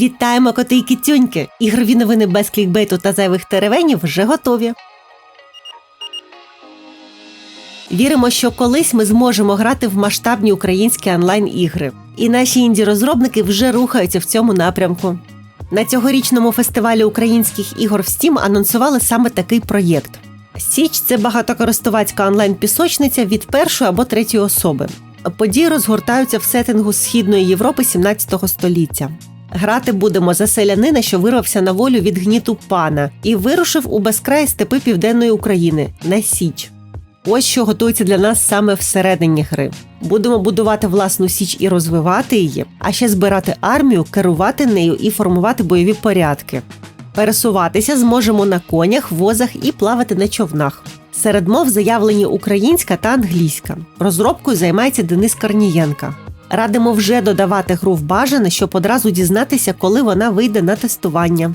Вітаємо коти і кітюньки! Ігрові новини без клікбейту та зайвих теревенів вже готові. Віримо, що колись ми зможемо грати в масштабні українські онлайн-ігри. І наші інді-розробники вже рухаються в цьому напрямку. На цьогорічному фестивалі українських ігор в Steam анонсували саме такий проєкт. Січ це багатокористувацька онлайн-пісочниця від першої або третьої особи. Події розгортаються в сеттингу Східної Європи 17 століття. Грати будемо за селянина, що вирвався на волю від гніту пана, і вирушив у безкрай степи південної України на Січ. Ось що готується для нас саме всередині гри. Будемо будувати власну січ і розвивати її, а ще збирати армію, керувати нею і формувати бойові порядки. Пересуватися зможемо на конях, возах і плавати на човнах. Серед мов заявлені українська та англійська. Розробкою займається Денис Корнієнка. Радимо вже додавати гру в бажане, щоб одразу дізнатися, коли вона вийде на тестування.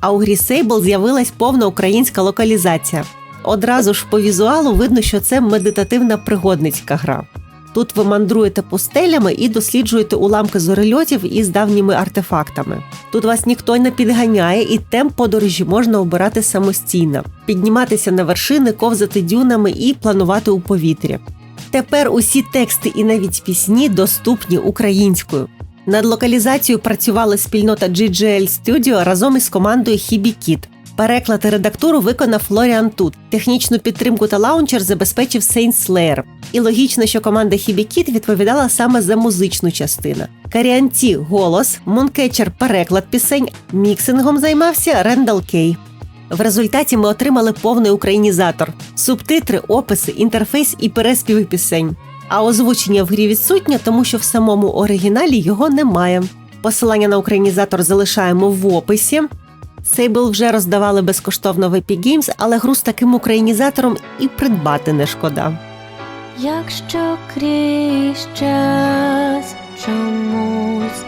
А у грі Sable з'явилась повна українська локалізація. Одразу ж по візуалу видно, що це медитативна пригодницька гра. Тут ви мандруєте пустелями і досліджуєте уламки зорельотів із давніми артефактами. Тут вас ніхто не підганяє, і темп подорожі можна обирати самостійно, підніматися на вершини, ковзати дюнами і планувати у повітрі. Тепер усі тексти і навіть пісні доступні українською. Над локалізацією працювала спільнота GGL Studio разом із командою HibiKit. Переклад і редактуру виконав Флоріан Тут. Технічну підтримку та лаунчер забезпечив Saint Slayer. І логічно, що команда HibiKit відповідала саме за музичну частину. Каріанті голос, Мункетчер переклад пісень, міксингом займався Рендал Кей. В результаті ми отримали повний українізатор, субтитри, описи, інтерфейс і переспіви пісень. А озвучення в грі відсутнє, тому що в самому оригіналі його немає. Посилання на українізатор залишаємо в описі. Сейбл вже роздавали безкоштовно в Epic Games, але гру з таким українізатором і придбати не шкода. Якщо крізь час чомусь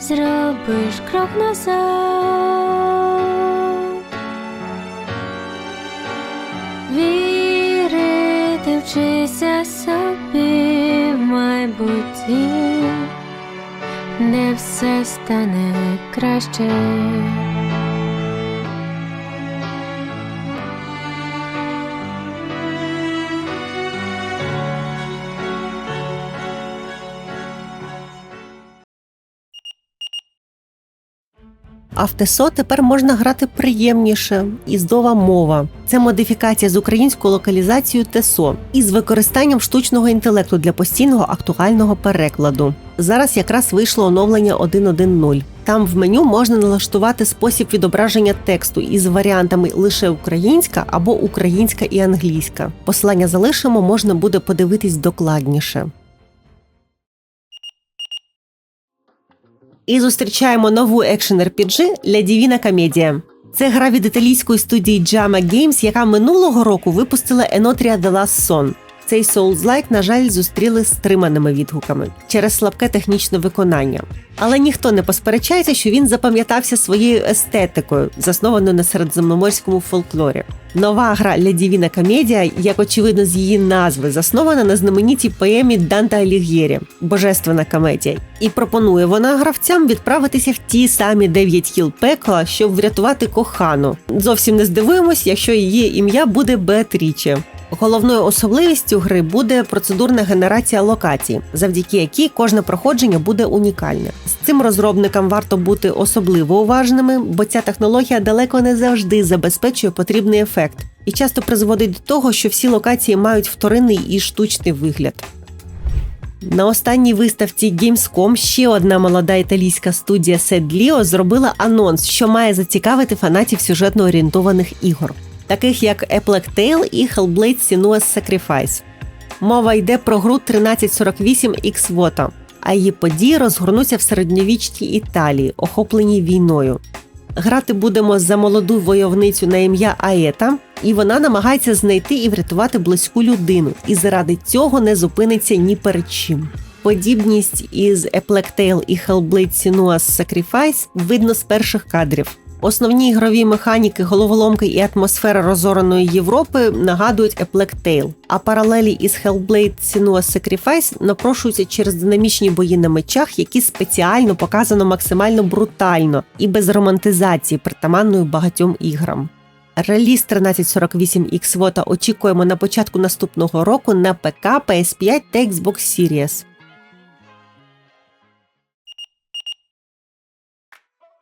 зробиш крок назад, вірити вчися собі в майбутті, не все стане краще. А в ТЕСО тепер можна грати приємніше. Іздова мова це модифікація з українською локалізацією ТЕСО із використанням штучного інтелекту для постійного актуального перекладу. Зараз якраз вийшло оновлення 1.1.0. Там в меню можна налаштувати спосіб відображення тексту із варіантами лише українська або українська і англійська. Посилання залишимо, можна буде подивитись докладніше. І зустрічаємо нову екшен RPG «Ля Дівіна Комедія». Це гра від італійської студії Jama Games, яка минулого року випустила Енотрія The Last Son. Цей Souls-like, на жаль, зустріли стриманими відгуками через слабке технічне виконання. Але ніхто не посперечається, що він запам'ятався своєю естетикою, заснованою на середземноморському фольклорі. Нова гра «Ля Дівіна Комедія, як очевидно з її назви, заснована на знаменитій поемі Данта Алігєрі Божественна комедія. І пропонує вона гравцям відправитися в ті самі дев'ять кіл пекла, щоб врятувати кохану. Зовсім не здивуємось, якщо її ім'я буде Беатріче. Головною особливістю гри буде процедурна генерація локацій, завдяки якій кожне проходження буде унікальне. З цим розробникам варто бути особливо уважними, бо ця технологія далеко не завжди забезпечує потрібний ефект і часто призводить до того, що всі локації мають вторинний і штучний вигляд. На останній виставці Gamescom ще одна молода італійська студія Sedlio зробила анонс, що має зацікавити фанатів сюжетно орієнтованих ігор таких як Tale і Hellblade Senua's Sacrifice. Мова йде про гру 1348 X Voto, а її події розгорнуться в середньовічній Італії, охопленій війною. Грати будемо за молоду войовницю на ім'я Аета, і вона намагається знайти і врятувати близьку людину, і заради цього не зупиниться ні перед чим. Подібність із Tale і Hellblade Senua's Sacrifice видно з перших кадрів. Основні ігрові механіки, головоломки і атмосфера розореної Європи нагадують A Tale, а паралелі із Hellblade Senua's Sacrifice напрошуються через динамічні бої на мечах, які спеціально показано максимально брутально і без романтизації, притаманної багатьом іграм. Реліз 1348X VOTA очікуємо на початку наступного року на ПК, PS5 та Xbox Series.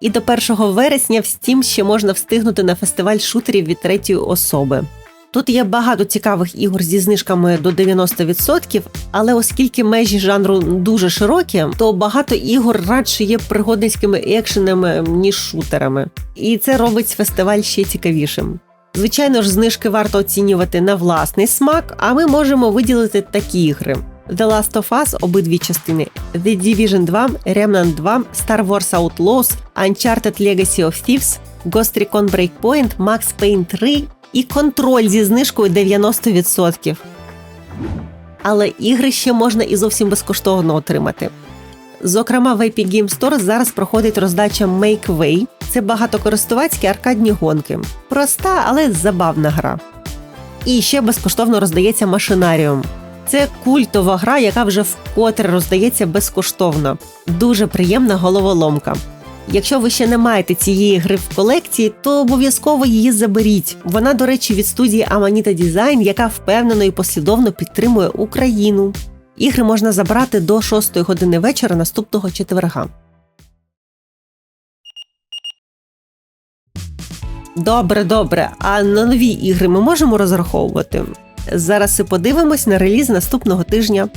І до 1 вересня в Steam ще можна встигнути на фестиваль шутерів від третьої особи. Тут є багато цікавих ігор зі знижками до 90%, але оскільки межі жанру дуже широкі, то багато ігор радше є пригодницькими екшенами, ніж шутерами. І це робить фестиваль ще цікавішим. Звичайно ж, знижки варто оцінювати на власний смак, а ми можемо виділити такі ігри: The Last of Us обидві частини, The Division 2, Remnant 2, Star Wars Outlaws, Uncharted Legacy of Thieves, Ghost Recon Breakpoint, Max Payne 3 і контроль зі знижкою 90%. Але ігри ще можна і зовсім безкоштовно отримати. Зокрема, в Epic Game Store зараз проходить роздача Make Way. Це багатокористувацькі аркадні гонки. Проста, але забавна гра. І ще безкоштовно роздається машинаріум. Це культова гра, яка вже вкотре роздається безкоштовно. Дуже приємна головоломка. Якщо ви ще не маєте цієї гри в колекції, то обов'язково її заберіть. Вона, до речі, від студії Amanita Design, яка впевнено і послідовно підтримує Україну. Ігри можна забрати до 6 години вечора наступного четверга. Добре, добре. А на нові ігри ми можемо розраховувати? Зараз і подивимось на реліз наступного тижня.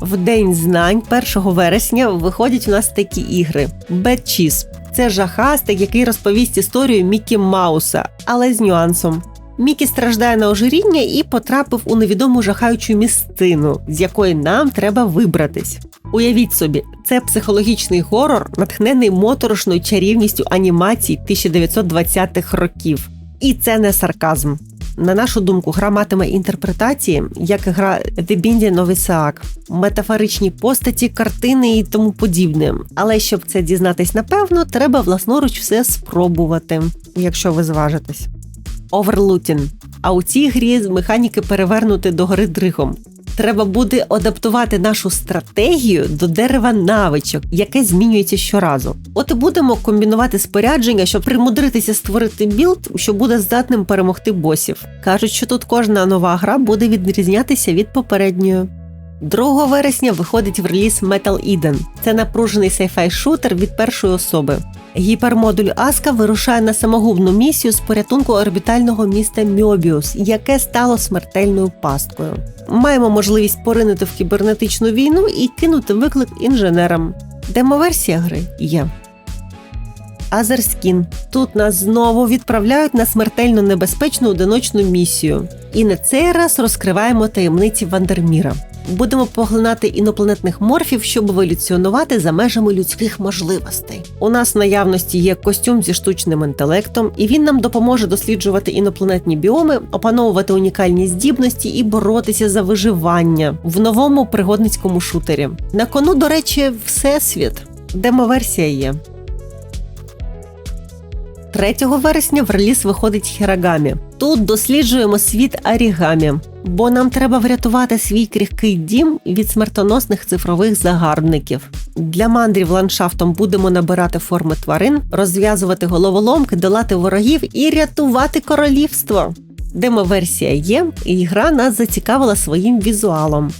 В День знань 1 вересня виходять у нас такі ігри: Cheese. Це жахастик, який розповість історію Мікі Мауса, але з нюансом. Мікі страждає на ожиріння і потрапив у невідому жахаючу місцину, з якої нам треба вибратись. Уявіть собі, це психологічний горор, натхнений моторошною чарівністю анімацій 1920-х років. І це не сарказм. На нашу думку, гра матиме інтерпретації, як гра The Binding of Isaac, метафоричні постаті, картини і тому подібне. Але щоб це дізнатись напевно, треба власноруч все спробувати, якщо ви зважитесь. Оверлутін. А у цій грі механіки перевернути до гори дригом. Треба буде адаптувати нашу стратегію до дерева навичок, яке змінюється щоразу. От і будемо комбінувати спорядження, щоб примудритися створити білд, що буде здатним перемогти босів. Кажуть, що тут кожна нова гра буде відрізнятися від попередньої. 2 вересня виходить в реліз Metal Eden. Це напружений сайфай шутер від першої особи. Гіпермодуль Аска вирушає на самогубну місію з порятунку орбітального міста Мьобіус, яке стало смертельною пасткою. Маємо можливість поринути в кібернетичну війну і кинути виклик інженерам. Демоверсія гри є. Азерскін. Тут нас знову відправляють на смертельно небезпечну одиночну місію. І на цей раз розкриваємо таємниці Вандерміра. Будемо поглинати інопланетних морфів, щоб еволюціонувати за межами людських можливостей. У нас в наявності є костюм зі штучним інтелектом, і він нам допоможе досліджувати інопланетні біоми, опановувати унікальні здібності і боротися за виживання в новому пригодницькому шутері. На кону, до речі, всесвіт. Демоверсія є. 3 вересня в реліз виходить Хірагамі. Тут досліджуємо світ орігамі, бо нам треба врятувати свій крихкий дім від смертоносних цифрових загарбників. Для мандрів ландшафтом будемо набирати форми тварин, розв'язувати головоломки, долати ворогів і рятувати королівство. Демоверсія є, і гра нас зацікавила своїм візуалом.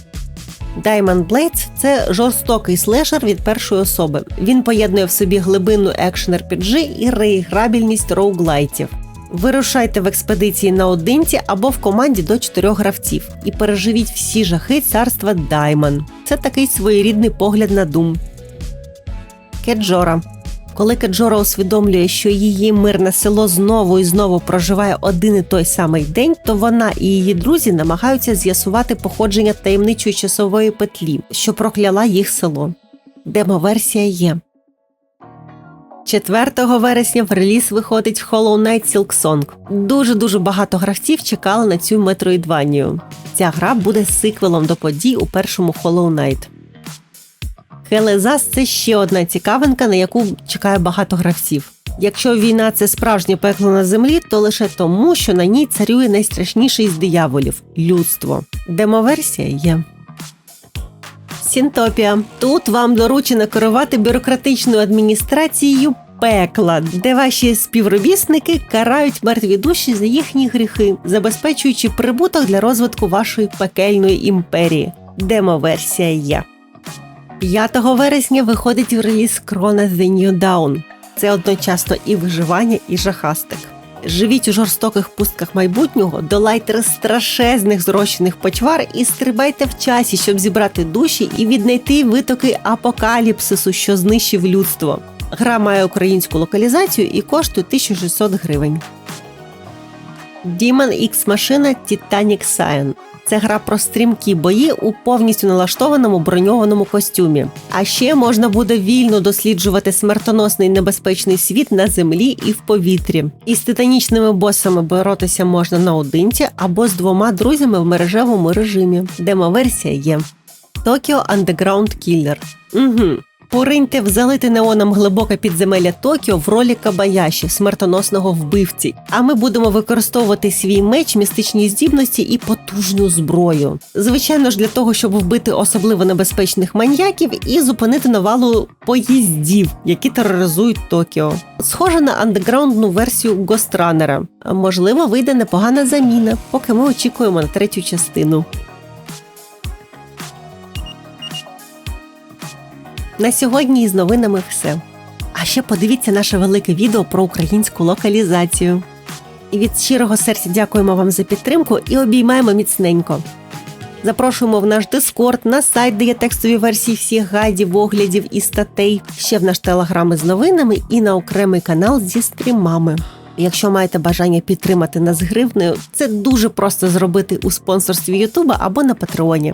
Diamond Blades – це жорстокий слешер від першої особи. Він поєднує в собі глибинну екшен RPG і реіграбільність роуглайтів. Вирушайте в експедиції наодинці або в команді до чотирьох гравців і переживіть всі жахи царства Даймон. Це такий своєрідний погляд на Doom. Кеджора. Коли Кеджора усвідомлює, що її мирне село знову і знову проживає один і той самий день, то вона і її друзі намагаються з'ясувати походження таємничої часової петлі, що прокляла їх село. Демоверсія є. 4 вересня в реліз виходить Hollow Knight Silk Song. Дуже дуже багато гравців чекали на цю метроїдванію. Ця гра буде сиквелом до подій у першому Hollow Knight. Хелезас це ще одна цікавинка, на яку чекає багато гравців. Якщо війна це справжнє пекло на землі, то лише тому, що на ній царює найстрашніший з дияволів людство. Демоверсія є. Сінтопія. Тут вам доручено керувати бюрократичною адміністрацією пекла, де ваші співробітники карають мертві душі за їхні гріхи, забезпечуючи прибуток для розвитку вашої пекельної імперії. Демоверсія є. 5 вересня виходить в реліз Крона The New Dawn. Це одночасно і виживання, і жахастик. Живіть у жорстоких пустках майбутнього, долайте страшезних зрощених почвар і стрибайте в часі, щоб зібрати душі і віднайти витоки апокаліпсису, що знищив людство. Гра має українську локалізацію і коштує 1600 гривень. Demon X машина Titanic Cyan. Це гра про стрімкі бої у повністю налаштованому броньованому костюмі. А ще можна буде вільно досліджувати смертоносний небезпечний світ на землі і в повітрі. Із титанічними босами боротися можна наодинці або з двома друзями в мережевому режимі. Демоверсія є. Токіо Underground Killer. Угу. Пориньте в залите неоном глибоке підземелля Токіо в ролі Кабаяші, смертоносного вбивці. А ми будемо використовувати свій меч, містичні здібності і потужну зброю. Звичайно ж, для того, щоб вбити особливо небезпечних маньяків і зупинити навалу поїздів, які тероризують Токіо. Схоже на андеграундну версію Гостранера. Можливо, вийде непогана заміна, поки ми очікуємо на третю частину. На сьогодні із новинами все. А ще подивіться наше велике відео про українську локалізацію. І від щирого серця дякуємо вам за підтримку і обіймаємо міцненько. Запрошуємо в наш Дискорд, на сайт, де є текстові версії всіх гайдів, оглядів і статей, ще в наш телеграм із новинами і на окремий канал зі стрімами. Якщо маєте бажання підтримати нас гривнею, це дуже просто зробити у спонсорстві Ютуба або на Патреоні.